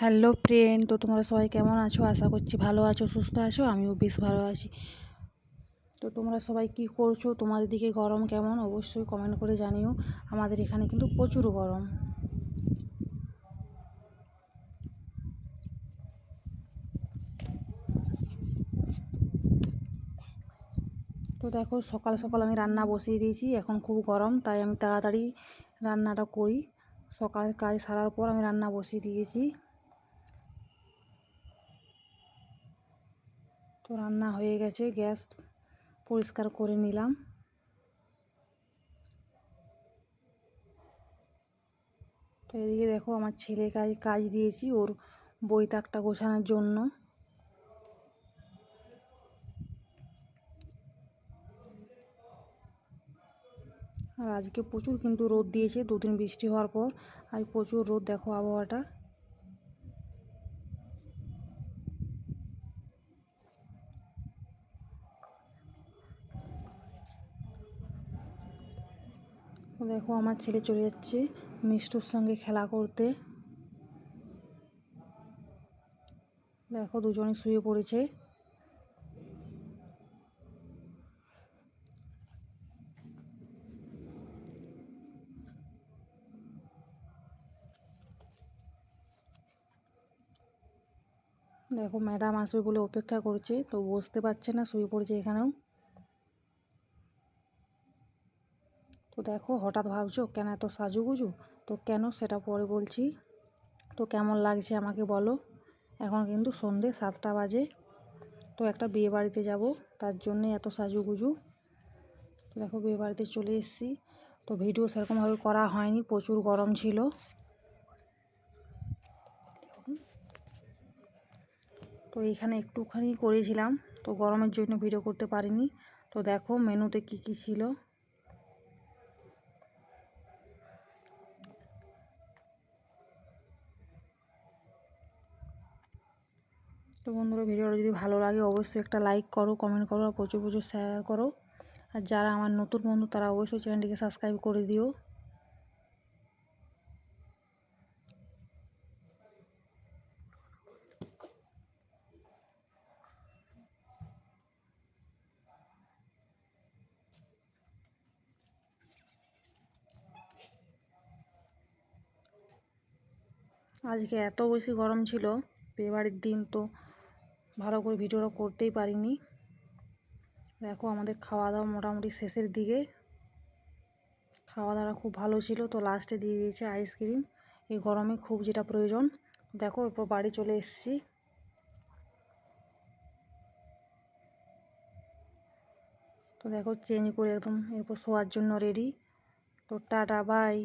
Hello friend তো তোমরা সবাই কেমন আছো? আশা করছি ভালো আছো, সুস্থ আছো, আমিও বেশ ভালো আছি। তো তোমরা সবাই কি করছ? তোমাদের দিকে গরম কেমন? অবশ্যই কমেন্ট করে জানিও। আমাদের এখানে কিন্তু প্রচুর গরম। তো দেখো, সকাল সকাল আমি রান্না বসিয়ে দিয়েছি, এখন খুব গরম, তাই আমি তাড়াতাড়ি রান্নাটা করি। সকালের কাজ সারার পর আমি রান্না বসিয়ে দিয়েছি। তো রান্না হয়ে গেছে, গ্যাস পরিষ্কার করে নিলাম। তো এদিকে দেখো আমার ছেলে কাজ কাজ দিয়েছি, ওর বই তাকটা গোছানোর জন্য। আর আজকে প্রচুর কিন্তু রোদ দিয়েছে দুদিন বৃষ্টি হওয়ার পর। আজ প্রচুর রোদ দেখো আবহাওয়াটা। দেখো আমার ছেলে চলে যাচ্ছে মিষ্টুর সঙ্গে খেলা করতে। দেখো দুজনে শুয়ে পড়েছে। দেখো ম্যাডাম আসবে বলে অপেক্ষা করছে, তো বসতে পারছে না, শুয়ে পড়েছে এখানেও। তো দেখো হঠাৎ ভাবছ, কেন এত সাজুগুজু? তো কেন সেটা পরে বলছি? তো কেমন লাগছে আমাকে বলো? এখন কিন্তু সন্ধে সাতটা বাজে, তো একটা বিয়ে বাড়িতে যাব, তার জন্যে এত সাজুগুজু। তো দেখো বিয়ে বাড়িতে চলে এসেছি, তো ভিডিও সেরকমভাবে করা হয়নি, প্রচুর গরম ছিল। তো এইখানে একটুখানি করেছিলাম, তো গরমের জন্য ভিডিও করতে পারিনি। তো দেখো মেনুতে কি কি ছিল। তো বন্ধুরা ভিডিওটা যদি ভালো লাগে, অবশ্যই একটা লাইক করো কমেন্ট করো, আর প্রচুর প্রচুর শেয়ার করো। আর যারা আমার নতুন বন্ধু, তারা অবশ্যই চ্যানেলটিকে সাবস্ক্রাইব করে দিও। আজকে এত বেশি গরম ছিল বিয়েবাড়ির দিন তো ভালো করে ভিডিওটা করতেই পারিনি। দেখো আমাদের খাওয়া দাওয়া মোটামুটি শেষের দিকে। খাওয়া দাওয়া খুব ভালো ছিল তো লাস্টে দিয়ে দিয়েছে আইসক্রিম এই গরমে খুব যেটা প্রয়োজন। দেখো এরপর বাড়ি চলে এসেছি। তো দেখো চেঞ্জ করে একদম এরপর শোয়ার জন্য রেডি তো টাটা বাই